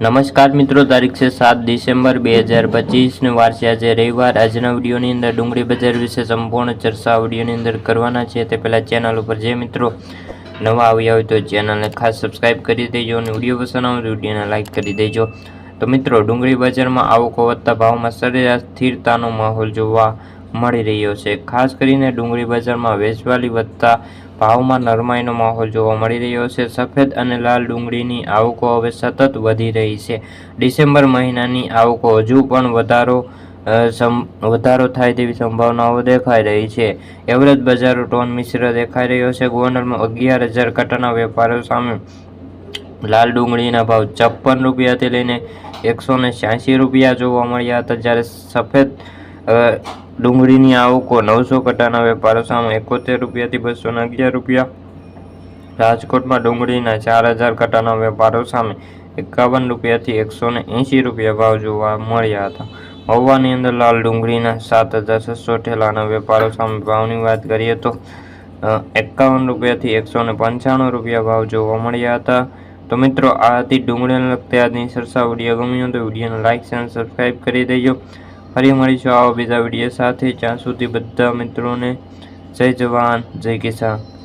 નમસ્કાર મિત્રો, તારીખ છે સાત ડિસેમ્બર બે હજાર પચીસને વાર છે. રવિવાર, આજના વિડીયોની અંદર ડુંગળી બજાર વિશે સંપૂર્ણ ચર્ચા વિડીયોની અંદર કરવાના છે. તે પહેલાં ચેનલ ઉપર જે મિત્રો નવા આવ્યા હોય તો ચેનલને ખાસ સબસ્ક્રાઇબ કરી દેજો અને વીડિયો પસંદ આવે વિડીયોને લાઇક કરી દેજો. તો મિત્રો, ડુંગળી બજારમાં આવકો વધતા ભાવમાં સરેરાશ સ્થિરતાનો માહોલ જોવા મળી રહ્યો છે. ખાસ કરીને ડુંગળી બજારમાં વેચવાલી વધતા ભાવમાં નરમાઈનો માહોલ જોવા મળી રહ્યો છે. સફેદ અને લાલ ડુંગળીની આવકો હવે સતત વધી રહી છે. ડિસેમ્બર મહિનાની આવકો હજુ પણ વધારો વધારો થાય તેવી સંભાવનાઓ દેખાઈ રહી છે. એવરેજ બજારો ટોન મિશ્ર દેખાઈ રહ્યો છે. ગોંડલમાં અગિયાર હજાર કટાના વેપારો સામે લાલ ડુંગળીના ભાવ છપ્પન રૂપિયાથી લઈને એકસો ને રૂપિયા જોવા મળ્યા હતા. જ્યારે સફેદ અ, ડુંગળીની આવકો નવસો કટાના વેપારો સામે એકોતેર રૂપિયાથી બસો અગિયાર રૂપિયા. રાજકોટમાં ડુંગળીના ચાર હજાર કટાના વેપારો સામે એકાવન રૂપિયાથી એકસો ને એંશી રૂપિયા ભાવ જોવા મળ્યા હતા. મહુવાની અંદર લાલ ડુંગળીના સાત હજાર છસો ઠેલાના વેપારો સામે ભાવની વાત કરીએ તો એકાવન રૂપિયાથી એકસો ને પંચાણું રૂપિયા ભાવ જોવા મળ્યા હતા. તો મિત્રો આ હતી ડુંગળીને લગતી આજની સરસા વીડિયો ગમ્યો તો વિડીયોને લાઇક અને સબસ્ક્રાઈબ કરી દેજો. ફરી મળીશું આવા બીજા વીડિયો સાથે. જ્યાં સુધી બધા મિત્રોને જય જવાન જય કિસાન.